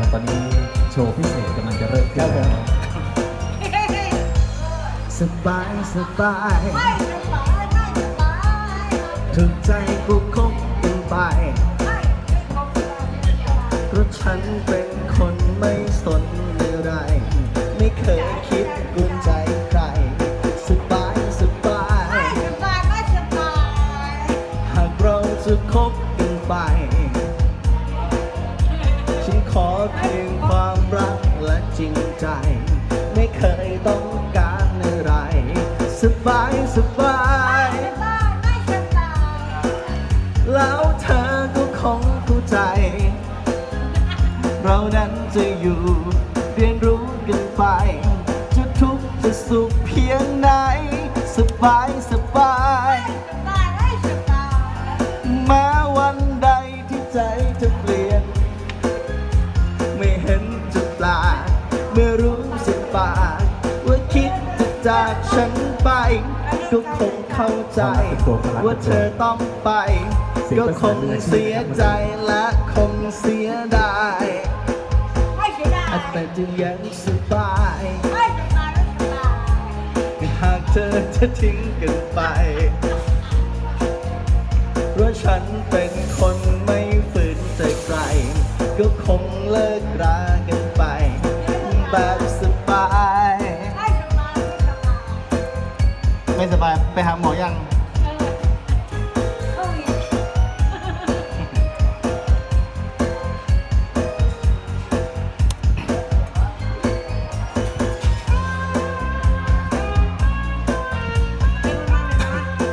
ว์พิเศษกำลังจะเริ่มขึ้นแล้วสบายสบายไม่สบายไม่สบายถึงใจกูคงเป็นไปไม่ไม่คงสบายไม่สบายเพราะฉันเป็นคนไม่สนอะไร ไม่เคยคิดกุนใจใคร สบายสบายไม่สบายไม่สบายหากเราจะคบกันไปฉันข อเพียงความรักและจริงใจ ไม่เคยต้องการอะไร สบายสบายสบายไม่สบาย แล้วเธอก็คงเข้าใจ เรานั้นจะอยู่เรียนรู้กันไป จะทุกข์จะสุขเพียงไหน สบายสบายสบายไม่สบายแม้วันใดที่ใจจะ จากฉันไปก็คงเข้าใจ ว่าเธอต้องไป ก็คงเสียใจและคงเสียดายไม่เสียดายแต่จะยังสบายไม่สบายไม่สบายหากเธอจะทิ้งกันไปเพราะฉันเป็นคนไม่ฝืนใจใครก็คงเลิกรากันไป แบบสบาย ไม่สบายไปหาหมอยัง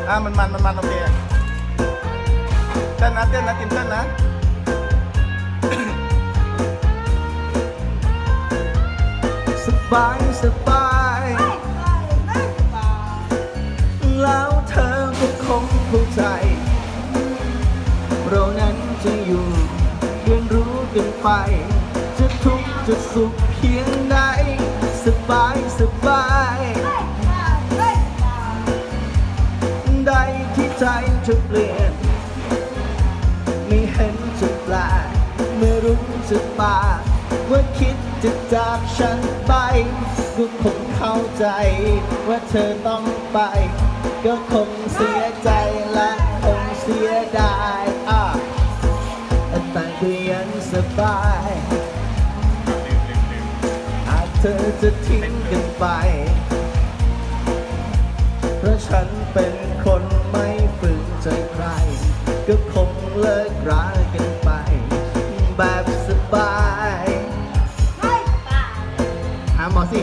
อะมันมันมันมันโอเคเต้นนะเต้นนะติมเต้นนะสบายสบาย เรานั้นจะอยู่เรียนรู้กันไป จะทุกข์จะสุขเพียงใดสบายสบายใดที่ใจจะเปลี่ยน ไม่เห็นจะแปลกเมื่อรู้สึกปาว่าคิดจะจากฉันไปก็คงเข้าใจ ว่าเธอต้องไป ก็คงเสียใจและ ยังสบายหากเธอจะทิ้งกันไป เพราะฉันเป็นคนไม่ฝืนใจใคร ก็คงเลิกรากันไป แบบสบายไม่สบายหาหมอสิ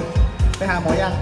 ไปหาหมอยัง